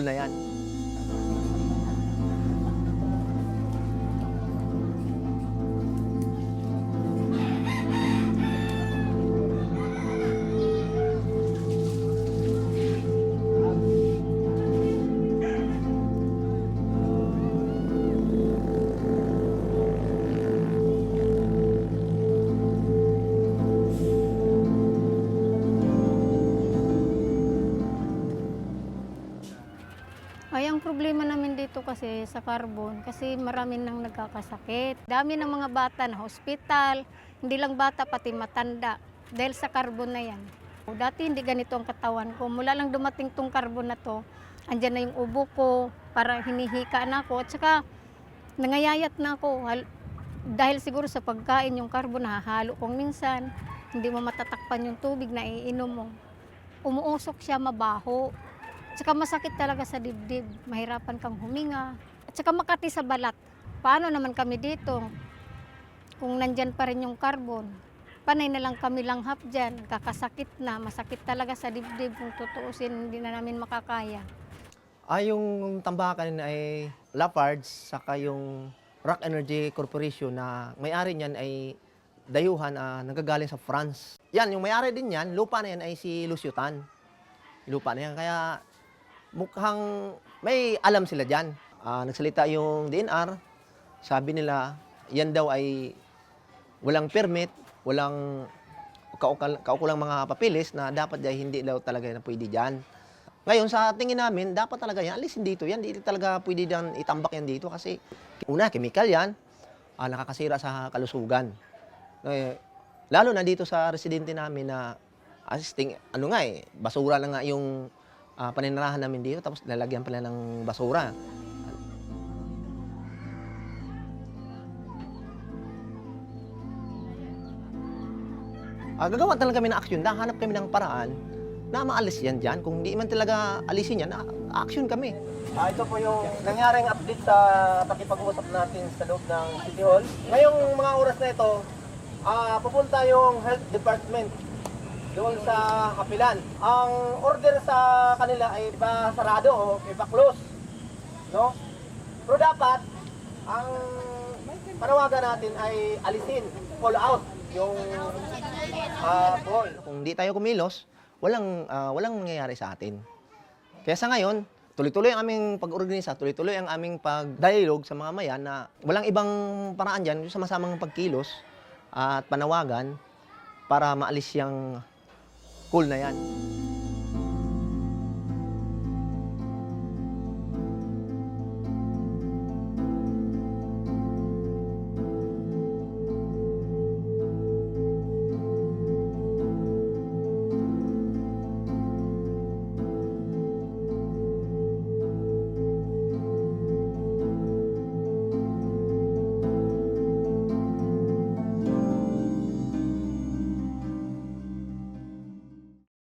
Na yan. Problema namin dito kasi sa carbon, kasi marami nang nagkakasakit. Dami ng mga bata na hospital, hindi lang bata, pati matanda, dahil sa carbon na yan. Dati hindi ganito ang katawan ko. Mula lang dumating tong carbon na to, andyan na yung ubo ko, para hinihika na ako. At saka, nangayayat na ako. Dahil siguro sa pagkain, yung carbon nahahalo kong minsan, hindi mo matatakpan yung tubig na iinom mo. Umuusok siya, mabaho. Tsaka masakit talaga sa dibdib. Mahirapan kang huminga. At saka makati sa balat. Paano naman kami dito? Kung nandyan pa rin yung carbon. Panay na lang kami langhap dyan. Kakasakit na. Masakit talaga sa dibdib. Kung tutuusin, hindi na namin makakaya. Ah, yung tambakan ay Lafarge, saka yung Rock Energy Corporation na may-ari niyan ay dayuhan ah, nagagaling sa France. Yan, yung may-ari din yan, lupa na yan ay si Lucio. Lupa na yan. Kaya mukhang may alam sila dyan. Ah, nagsalita yung DNR, sabi nila, yan daw ay walang permit, walang kaukal, kaukulang mga papilis na dapat ay hindi daw talaga na pwede dyan. Ngayon, sa tingin namin, dapat talaga yan, alisin dito yan. Hindi talaga pwede dyan itambak yan dito kasi una, chemical yan, ah, nakakasira sa kalusugan. Eh, lalo na dito sa residente namin na assisting, ano nga eh, basura na nga yung ah, paninirahan namin dito tapos lalagyan pala ng basura. Ah, gagawa talaga kami ng aksyon, hanap kami ng paraan na maalis yan dyan. Kung hindi man talaga alisin yan, ah, action kami. Ah, ito po yung nangyaring update sa pakipag-usap natin sa loob ng City Hall. Ngayong mga oras na ito, ah, pupunta yung Health Department doon sa Kapilan. Ang order sa kanila ay pa-sarado o ipa-close. No? Pero dapat, ang panawagan natin ay alisin, call out yung ah, poll. Kung di tayo kumilos, walang, ah, walang mangyayari sa atin. Kaya sa ngayon, tuloy-tuloy ang aming pag-organisa, tuloy-tuloy ang aming pag-dialogue sa mga mayan na walang ibang paraan dyan, yung sama-samang pagkilos at panawagan para maalis yung cool na yan.